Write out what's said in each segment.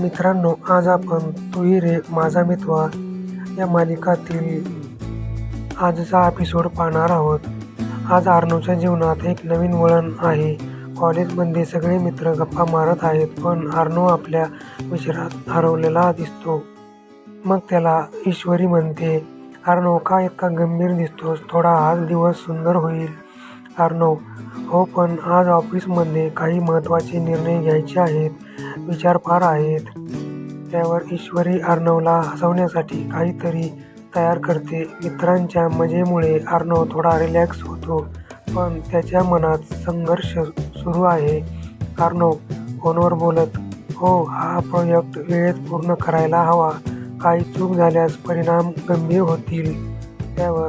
मित्रांनो आज आपण तुही रे माझा मित्र या मालिकातील आजचा एपिसोड पाहणार आहोत. आज अर्णवच्या जीवनात एक नवीन वळण आहे. कॉलेजमध्ये सगळे मित्र गप्पा मारत आहेत पण अर्णव आपल्या विचारात हरवलेला दिसतो. मग त्याला ईश्वरी म्हणते अर्णव का इतका गंभीर दिसतोस? थोडा आज दिवस सुंदर होईल. अर्णव हो पण आज ऑफिसमध्ये काही महत्त्वाचे निर्णय घ्यायचे आहेत. विचार फार आहेत. त्यावर ईश्वरी अर्णवला हसवण्यासाठी काहीतरी तयार करते. मित्रांच्या मजेमुळे अर्णव थोडा रिलॅक्स होतो पण त्याच्या मनात संघर्ष सुरू आहे. अर्णव फोनवर बोलत हो हा प्रोजेक्ट वेळेत पूर्ण करायला हवा. काही चूक झाल्यास परिणाम गंभीर होतील. त्यावर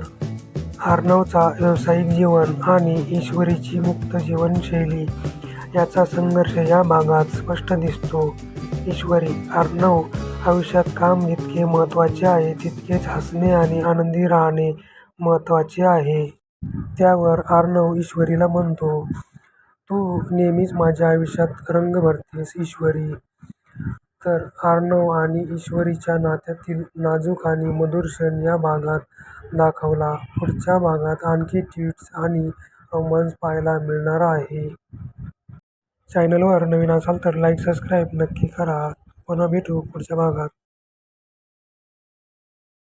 आर्णवचा व्यावसायिक जीवन आणि ईश्वरीची मुक्त जीवनशैली याचा संघर्ष या भागात स्पष्ट दिसतो. ईश्वरी आर्णव आयुष्यात काम जितके महत्त्वाचे आहे तितकेच हसणे आणि आनंदी राहणे महत्त्वाचे आहे. त्यावर आर्णव ईश्वरीला म्हणतो तू नेहमीच माझ्या आयुष्यात रंग भरतेस ईश्वरी. तर अर्णव आणि ईश्वरीच्या नात्यातील नाजूक आणि मधुर क्षण या भागात दाखवला. पुढच्या भागात आणखी ट्विट्स आणि रोमांस पाहायला मिळणार आहे. चॅनलवर नवीन असाल तर लाईक सबस्क्राईब नक्की करा. पुन्हा भेटू पुढच्या भागात.